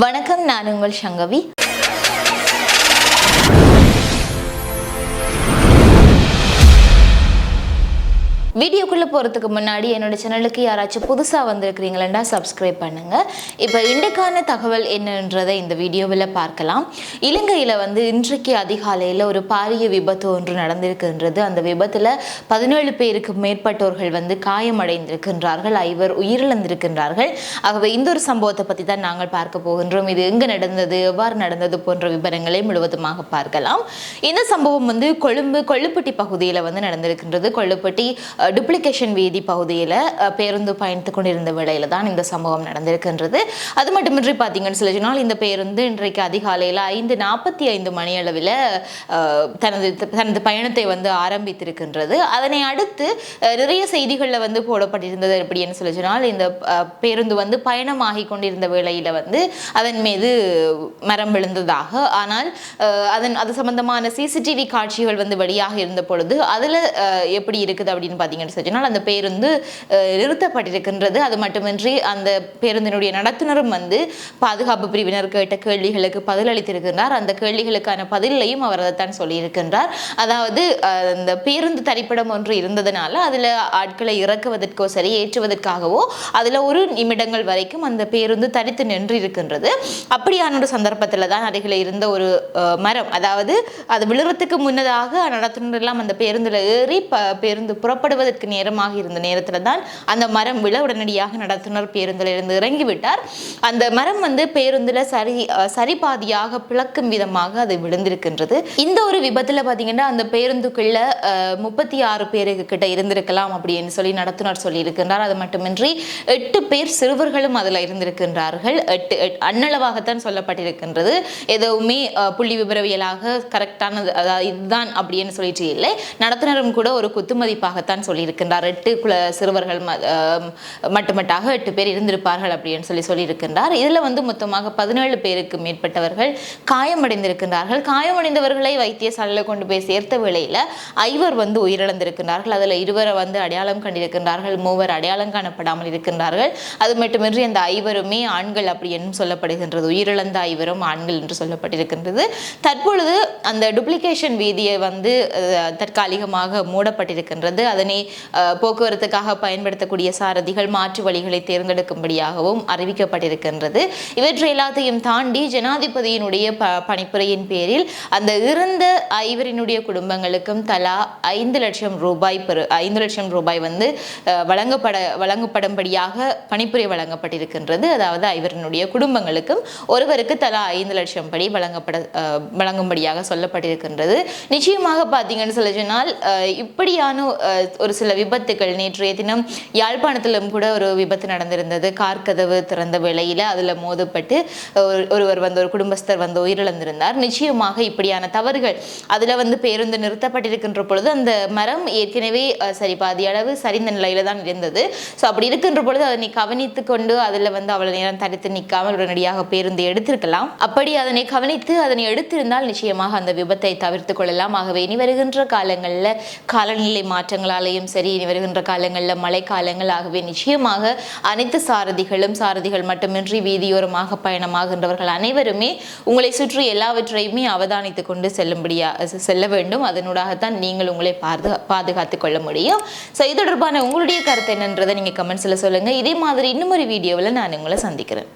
வணக்கம் நான் உங்கள் சங்கவி. வீடியோக்குள்ளே போகிறதுக்கு முன்னாடி என்னோட சேனலுக்கு யாராச்சும் புதுசாக வந்திருக்கிறீங்களா சப்ஸ்கிரைப் பண்ணுங்க. இப்போ இன்றைக்கான தகவல் என்னன்றதை இந்த வீடியோவில் பார்க்கலாம். இலங்கையில் வந்து இன்றைக்கு அதிகாலையில் ஒரு பாரிய விபத்து ஒன்று நடந்திருக்கின்றது. அந்த விபத்தில் பதினேழு பேருக்கு மேற்பட்டோர்கள் வந்து காயமடைந்திருக்கின்றார்கள். ஐவர் உயிரிழந்திருக்கின்றார்கள். ஆகவே இந்த ஒரு சம்பவத்தை பற்றி தான் நாங்கள் பார்க்க போகின்றோம். இது எங்கு நடந்தது எவ்வாறு நடந்தது போன்ற விவரங்களை முழுவதுமாக பார்க்கலாம். இந்த சம்பவம் வந்து கொழும்பு கொள்ளுப்பட்டி பகுதியில் வந்து நடந்திருக்கின்றது. கொள்ளுப்பட்டி ஸ்டேஷன் வீதி பகுதியில் பேருந்து பயணித்து கொண்டிருந்த வேளையில் தான் இந்த சம்பவம் நடந்திருக்கின்றது. அது மட்டுமின்றி பார்த்தீங்கன்னு சொல்லி சொன்னால் இந்த பேருந்து இன்றைக்கு அதிகாலையில் ஐந்து நாற்பத்தி ஐந்து மணி அளவில் தனது தனது பயணத்தை வந்து ஆரம்பித்திருக்கின்றது. அதனை அடுத்து நிறைய செய்திகளில் வந்து போடப்பட்டிருந்தது எப்படின்னு சொல்லி சொன்னால் இந்த பேருந்து வந்து பயணமாகி கொண்டிருந்த வேளையில் வந்து அதன் மீது மரம் விழுந்ததாக. ஆனால் அதன் அது சம்பந்தமான சிசிடிவி காட்சிகள் வந்து வெளியாக இருந்த பொழுது அதில் எப்படி இருக்குது அப்படின்னு பார்த்தீங்கன்னு சொன்னால் அந்த பேருந்து நிறுத்தப்பட்டிருக்கின்றது. அது மட்டுமின்றி அந்த பேருந்தினுடைய நடத்துனரும் வந்து பாதுகாப்பு பிரிவினர் கேட்ட கேள்விகளுக்கு பதிலளித்திருக்கின்றார் அந்த கேள்விகளுக்கான பதிலையும் அவர் அதைத்தான் சொல்லியிருக்கின்றார். அதாவது அந்த பேருந்து தரிப்பிடம் ஒன்று இருந்ததுனால அதில் ஆட்களை இறக்குவதற்கோ சரி ஏற்றுவதற்காகவோ அதில் ஒரு நிமிடங்கள் வரைக்கும் அந்த பேருந்து தரித்து நின்று இருக்கின்றது அப்படியான ஒரு சந்தர்ப்பத்தில் தான் அருகில் இருந்த ஒரு மரம். அதாவது அது விழுறதுக்கு முன்னதாக நடத்துனர் எல்லாம் அந்த பேருந்தில் ஏறி ப பேருந்து புறப்படுவதற்கு நேரமாக இருந்த நேரத்தில் தான் அந்த மரம் விழ உடனடியாக நடத்துனர். பேருந்தில் இருந்து இறங்கிவிட்டார். அந்த மரம் வந்து பேருந்தில் சரி சரிபாதியாக பிளக்கும் விதமாக அது விழுந்திருக்கின்றது. இந்த ஒரு விபத்தில் பார்த்தீங்கன்னா அந்த பேருந்துக்குள்ள முப்பத்தி ஆறு பேருக்கு கிட்ட இருந்திருக்கலாம் அப்படின்னு சொல்லி நடத்துனர் சொல்லியிருக்கின்றார். அது மட்டுமின்றி எட்டு பேர் சிறுவர்களும் அதில் இருந்திருக்கின்றார்கள். எட்டு அண்ணளவாகத்தான் சொல்லப்பட்டிருக்கின்றது. எதுவுமே புள்ளி விபரவியலாக கரெக்டானது அதாவது இதுதான் அப்படின்னு சொல்லிட்டு இல்லை. நடத்துனரும் கூட ஒரு குத்துமதிப்பாகத்தான் சொல்லியிருக்கின்றார். எட்டு குல சிறுவர்கள் ம- மட்டுமட்டாக எட்டு பேர் இருந்திருப்பார்கள் அப்படின்னு சொல்லி சொல்லியிருக்கின்றார். இதில் வந்து மொத்தமாக பதினேழு பேருக்கு மேற்பட்டவர்கள் காயமடைந்திருக்கின்றார்கள். காயமடைந்தவர்களை வைத்தியசாலையில் கொண்டு போய் சேர்த்த வேளையில் ஐவர் வந்து உயிரிழந்திருக்கின்றார்கள். அதில் இருவரை வந்து அடையாளம் கண்டிருக்கின்றார்கள். மூவர் அடையாளம் காணப்படாமல் இருக்கின்றார்கள். அது மட்டுமின்றி அந்த ஐவருமே ஆண்கள் அப்படி என்றும் சொல்லப்படுகின்றது. உயிரிழந்த ஐவரும் ஆண்கள் என்று சொல்லப்பட்டிருக்கின்றது. தற்பொழுது அந்த டுப்ளிகேஷன் வீதியை வந்து தற்காலிகமாக மூடப்பட்டிருக்கின்றது. அதனை போக்குவரத்துக்காக பயன்படுத்தக்கூடிய சாரதிகள் மாற்று வழிகளை தேர்ந்தெடுக்கும்படியாகவும் அறிவிக்கப்பட்டிருக்கின்றது. இவற்றை எல்லாத்தையும் தாண்டி ஜனாதிபதியினுடைய ப பணிப்புரையின் பேரில் அந்த இறந்த ஐவரினுடைய குடும்பங்களுக்கும் தலா ஐந்து லட்சம் ரூபாய் பெரு ஐந்து லட்சம் ரூபாய் வந்து வழங்கப்பட வழங்கப்படும்படியாக பணிப்புரை வழங்கப்பட்டிருக்கின்றது. அதாவது ஐவரினுடைய குடும்பங்களுக்கும் ஒருவருக்கு தலா ஐந்து லட்சம் படி வழங்கப்பட வழங்கும்படியாக சொல்லப்பட்டிருக்கின்றது. நிச்சயமாக பார்த்தீங்கன்னு சொல்ல சொன்னால் இப்படியான ஒரு சில விபத்துகள். நேற்றைய தினம் யாழ்ப்பாணத்திலும் கூட ஒரு விபத்து நடந்திருந்தது. கார் கதவு திறந்த வேளையில் அதில் மோதப்பட்டு ஒரு- ஒருவர் வந்து ஒரு குடும்பஸ்தர் வந்து உயிரிழந்திருந்தார். நிச்சயமாக இப்படியான தவறுகள் அதில் வந்து பேருந்து நிறுத்தப்பட்டிருக்கின்ற பொழுது அந்த மரம் ஏற்கனவே சரி பாதி அளவு சரிந்த நிலையில தான் இருந்தது. ஸோ அப்படி இருக்கின்ற பொழுது அதனை கவனித்து கொண்டு அதில் வந்து அவ்வளவு நேரம் தடுத்து நிற்காமல் உடனடியாக பேருந்து எடுத்திருக்கலாம். அப்படி அதனை கவனித்து அதனை எடுத்திருந்தால் நிச்சயமாக அந்த விபத்தை தவிர்த்து கொள்ளலாம். ஆகவே இனி வருகின்ற காலங்களில் காலநிலை மாற்றங்களாலேயும் சரி இனி வருகின்ற காலங்களில் மழைக்காலங்கள் ஆகவே நிச்சயமாக அனைத்து சாரதிகளும் சாரதிகள் மட்டுமின்றி வீதியோரமாக பயணமாகின்றவர்கள் அனைவருமே உங்களை சுற்றி எல்லாவற்றையுமே அவதானித்து கொண்டு செல்லும்படியா செல்ல வேண்டும். அதனூடாகத்தான் நீங்கள் உங்களை பாதுகா பாதுகாத்துக் கொள்ள முடியும். ஸோ இது தொடர்பான உங்களுடைய கருத்து என்னன்றதை நீங்கள் கமெண்ட்ஸில் சொல்லுங்கள் இதே மாதிரி இன்னும் ஒரு வீடியோவில் நான் உங்களை சந்திக்கிறேன்.